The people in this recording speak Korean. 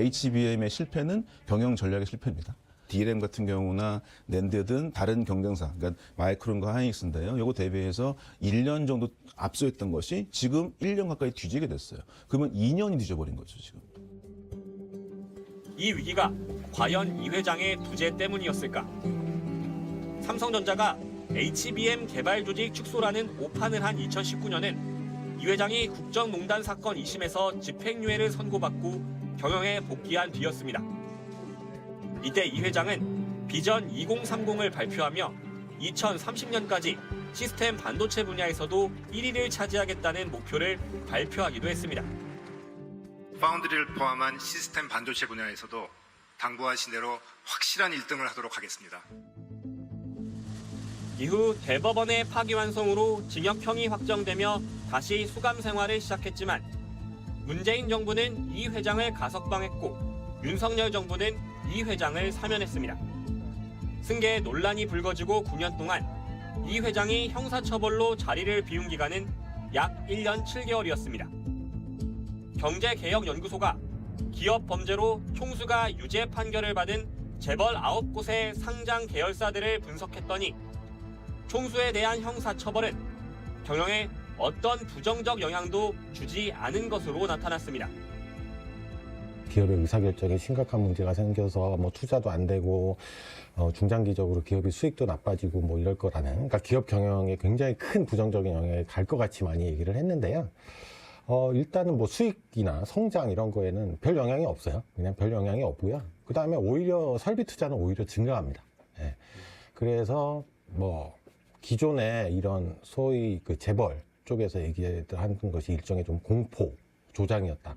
HBM의 실패는 경영 전략의 실패입니다. DRAM 같은 경우나 낸드든 다른 경쟁사, 그러니까 마이크론과 하이닉스인데요. 요거 대비해서 1년 정도 앞서했던 것이 지금 1년 가까이 뒤지게 됐어요. 그러면 2년이 뒤져버린 거죠, 지금. 이 위기가 과연 이 회장의 부재 때문이었을까? 삼성전자가 HBM 개발 조직 축소라는 오판을 한 2019년은 이 회장이 국정농단 사건 2심에서 집행유예를 선고받고 경영에 복귀한 뒤였습니다. 이때 이 회장은 비전 2030을 발표하며 2030년까지 시스템 반도체 분야에서도 1위를 차지하겠다는 목표를 발표하기도 했습니다. 파운드리를 포함한 시스템 반도체 분야에서도 당부하신 대로 확실한 1등을 하도록 하겠습니다. 이후 대법원의 파기환송으로 징역형이 확정되며 다시 수감 생활을 시작했지만 문재인 정부는 이 회장을 가석방했고 윤석열 정부는 이 회장을 사면했습니다. 승계에 논란이 불거지고 9년 동안 이 회장이 형사처벌로 자리를 비운 기간은 약 1년 7개월이었습니다. 경제개혁연구소가 기업 범죄로 총수가 유죄 판결을 받은 재벌 9곳의 상장 계열사들을 분석했더니 총수에 대한 형사처벌은 경영에 어떤 부정적 영향도 주지 않은 것으로 나타났습니다. 기업의 의사결정에 심각한 문제가 생겨서 뭐 투자도 안 되고 어, 중장기적으로 기업의 수익도 나빠지고 뭐 이럴 거라는 그러니까 기업 경영에 굉장히 큰 부정적인 영향이 갈 것 같이 많이 얘기를 했는데요. 어, 일단은 뭐 수익이나 성장 이런 거에는 별 영향이 없어요. 그냥 별 영향이 없고요. 그 다음에 오히려 설비 투자는 오히려 증가합니다. 예. 그래서 뭐 기존에 이런 소위 그 재벌 쪽에서 얘기하던 것이 일종의 좀 공포 조장이었다.